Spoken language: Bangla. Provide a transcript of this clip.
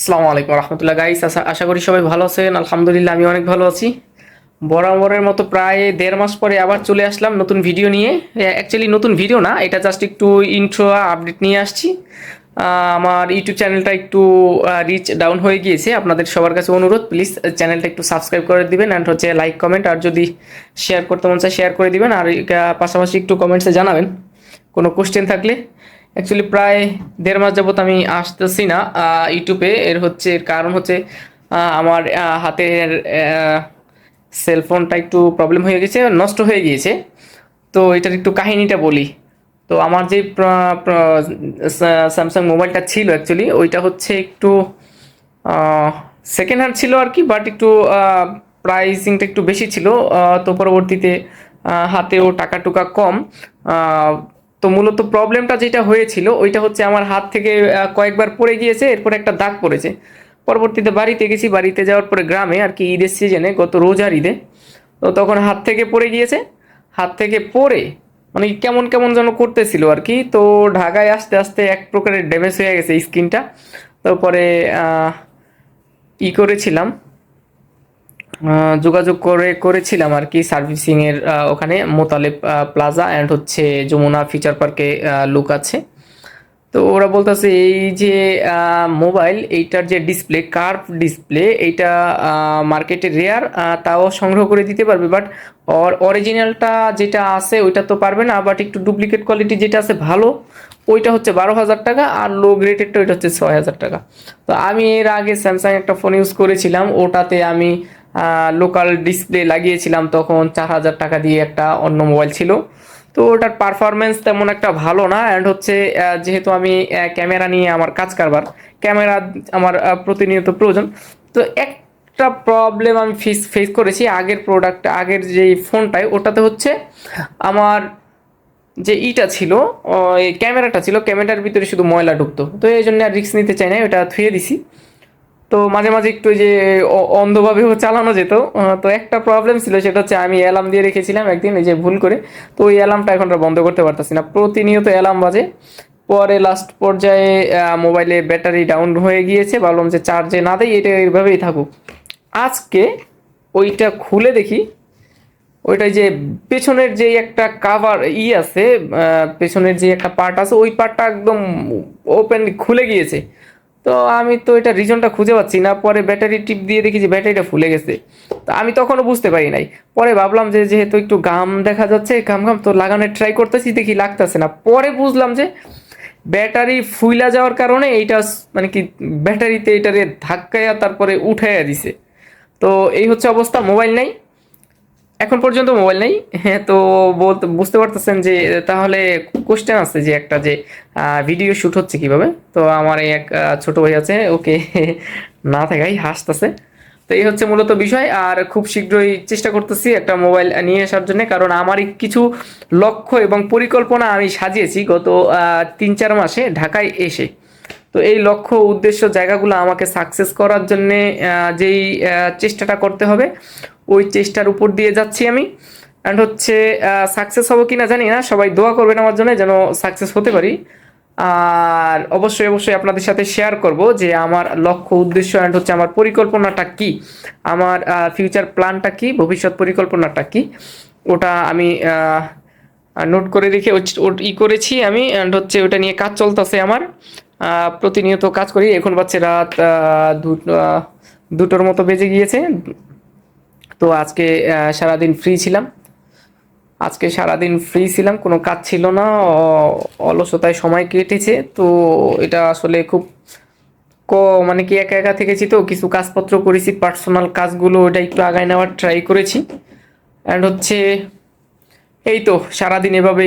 আসসালামু আলাইকুম রহমতুল্লাহ। গাইস আশা করি সবাই ভালো আছেন। আলহামদুলিল্লাহ, আমি অনেক ভালো আছি। বরাবরের মতো প্রায় দেড় মাস পরে আবার চলে আসলাম নতুন ভিডিও নিয়ে। অ্যাকচুয়ালি নতুন ভিডিও না, এটা জাস্ট একটু ইন্ট্রো আপডেট নিয়ে আসছি। আমার ইউটিউব চ্যানেলটা একটু রিচ ডাউন হয়ে গিয়েছে। আপনাদের সবার কাছে অনুরোধ প্লিজ চ্যানেলটা একটু সাবস্ক্রাইব করে দিবেন অ্যান্ড হচ্ছে লাইক কমেন্ট আর যদি শেয়ার করতে মন চায় শেয়ার করে দিবেন। আর পাশাপাশি একটু কমেন্টসে জানাবেন। কোনো কোশ্চেন থাকলে। অ্যাকচুয়ালি প্রায় দেড় মাস যাবত আমি আসতেছি না ইউটিউবে এর হচ্ছে, এর কারণ হচ্ছে আমার হাতের সেলফোনটা একটু প্রবলেম হয়ে গেছে, নষ্ট হয়ে গিয়েছে। তো এটার একটু কাহিনীটা বলি। তো আমার যে স্যামসাং মোবাইলটা ছিল অ্যাকচুয়ালি ওইটা হচ্ছে একটু সেকেন্ড হ্যান্ড ছিল আর কি বাট একটু প্রাইসিংটা একটু বেশি ছিল। তো পরবর্তীতে হাতেও টাকা টুকা কম। তো মূলত প্রবলেমটা যেটা হয়েছিল, ওইটা হচ্ছে আমার হাত থেকে কয়েকবার পড়ে গিয়েছে, এরপর একটা দাগ পড়েছে। পরবর্তীতে বাড়িতে গেছি, বাড়িতে যাওয়ার পরে গ্রামে আর কি ঈদের সিজনে গত রোজার ঈদে, তো তখন হাত থেকে পড়ে গিয়েছে। হাত থেকে পড়ে মানে কেমন কেমন যেন করতেছিল আর কি, তো ঢাকায় আসতে আসতে এক প্রকারের ড্যামেজ হয়ে গেছে স্কিনটা তারপরে ই করেছিলাম যোগাযোগ করে করেছিলাম আর কি সার্ভিসিংয়ের ওখানে মোতালেব প্লাজা অ্যান্ড হচ্ছে যমুনা ফিচার পার্কে লুক আছে। তো ওরা বলতেছে এই যে মোবাইল এইটার যে ডিসপ্লে কার্ভ ডিসপ্লে এইটা মার্কেটে রেয়ার তাও সংগ্রহ করে দিতে পারবে। বাট অরিজিনালটা যেটা আছে ওইটা তো পারবে না বাট একটু ডুপ্লিকেট কোয়ালিটি যেটা আছে ভালো, ওইটা হচ্ছে বারো হাজার টাকা আর লো গ্রেডেরটা ওইটা হচ্ছে ছয় হাজার টাকা। তো আমি এর আগে স্যামসাং একটা ফোন ইউজ করেছিলাম, ওটাতে আমি লোকাল ডিসপ্লে লাগিয়েছিলাম, তখন চার হাজার টাকা দিয়ে একটা অন্য মোবাইল ছিল। তো ওটার পারফরমেন্স তেমন একটা ভালো না অ্যান্ড হচ্ছে যেহেতু আমি ক্যামেরা নিয়ে আমার কাজ কারবার ক্যামেরা আমার প্রতিনিয়ত প্রয়োজন। তো একটা প্রবলেম আমি ফেস ফেস করেছি, আগের প্রোডাক্ট আগের যে ফোনটায় ওটাতে হচ্ছে আমার যে ইটা ছিল ক্যামেরাটা ছিল ক্যামেরার ভিতরে শুধু ময়লা ঢুকতো। তো এই জন্য আর রিস্ক নিতে চাই না ওটা থুয়ে দিছি। তো মাঝে মাঝে একটু যে অ- অন্ধভাবেও চালানো যেত। তো একটা প্রবলেম ছিল, সেটা হচ্ছে আমি অ্যালার্ম দিয়ে রেখেছিলাম একদিন, এই যে ভুল করে। তো ওই অ্যালার্মটা এখন বন্ধ করতে পারতেছি না। প্রতিনিয়ত অ্যালার্ম বাজে। পরে লাস্ট পর্যায়ে মোবাইলে ব্যাটারি ডাউন হয়ে গিয়েছে। ভাবলাম যে চার্জে না দেয় এটা এইভাবেই থাকুক। আজকে ওইটা খুলে দেখি। ওইটাই যে পেছনের যে একটা কাভার ই আছে পেছনের যে একটা পার্ট আছে, ওই পার্টটা একদম ওপেন খুলে গিয়েছে। তো আমি তো এটা রিজনটা খুঁজে পাচ্ছি না। পরে ব্যাটারি টিপ দিয়ে দেখি যে ব্যাটারিটা ফুলে গেছে। তো আমি তখনও বুঝতে পারি নাই। পরে ভাবলাম যে যেহেতু একটু গাম দেখা যাচ্ছে গাম গাম তো লাগানোর ট্রাই করতেছি, দেখি লাগতেছে না। পরে বুঝলাম যে ব্যাটারি ফুইলা যাওয়ার কারণে এইটা মানে কি ব্যাটারিতে এটারে ধাক্কায়া তারপরে উঠাইয়া দিছে। তো এই হচ্ছে অবস্থা মোবাইল নাই। এখন পর্যন্ত মোবাইল নেই। হ্যাঁ তো বলতে, বুঝতে পারতেছেন যে, তাহলে কোশ্চেন আছে যে একটা যে ভিডিও শ্যুট হচ্ছে কীভাবে? তো আমার এক ছোট ভাই আছে, ওকে না থাকাই হাসতেছে। তো এই হচ্ছে মূলত বিষয়, আর খুব শীঘ্রই চেষ্টা করতেছি একটা মোবাইল নিয়ে আসার জন্য, কারণ আমারই কিছু লক্ষ্য এবং পরিকল্পনা আমি সাজিয়েছি গত তিন চার মাসে ঢাকায় এসে। তো এই লক্ষ্য, উদ্দেশ্য, জায়গাগুলো আমাকে সাকসেস করার জন্যে যেই চেষ্টাটা করতে হবে ওই চেষ্টার উপর দিয়ে যাচ্ছি আমি। অ্যান্ড হচ্ছে সাকসেস হব কি না জানি না। সবাই দোয়া করবেন আমার জন্য যেন সাকসেস হতে পারি। আর অবশ্যই অবশ্যই আপনাদের সাথে শেয়ার করব যে আমার লক্ষ্য, উদ্দেশ্য অ্যান্ড হচ্ছে আমার পরিকল্পনাটা কি? আমার ফিউচার প্ল্যানটা কি? ভবিষ্যৎ পরিকল্পনাটা কি? ওটা আমি নোট করে রেখে ই করেছি আমি। অ্যান্ড হচ্ছে, ওটা নিয়ে কাজ চলতেছে আমার। প্রতিনিয়ত কাজ করি। এখন পাচ্ছে রাত দুটোর মতো বেজে গিয়েছে। তো আজকে সারাদিন ফ্রি ছিলাম। আজকে সারাদিন ফ্রি ছিলাম, কোনো কাজ ছিল না অলসতায় সময় কেটেছে। তো এটা আসলে খুব ক মানে কি একা একা থেকেছি তো, কিছু কাজপত্র করেছি পার্সোনাল কাজগুলো ওটা একটু আগায় নেওয়ার ট্রাই করেছি। অ্যান্ড হচ্ছে, এই তো, সারাদিন এভাবে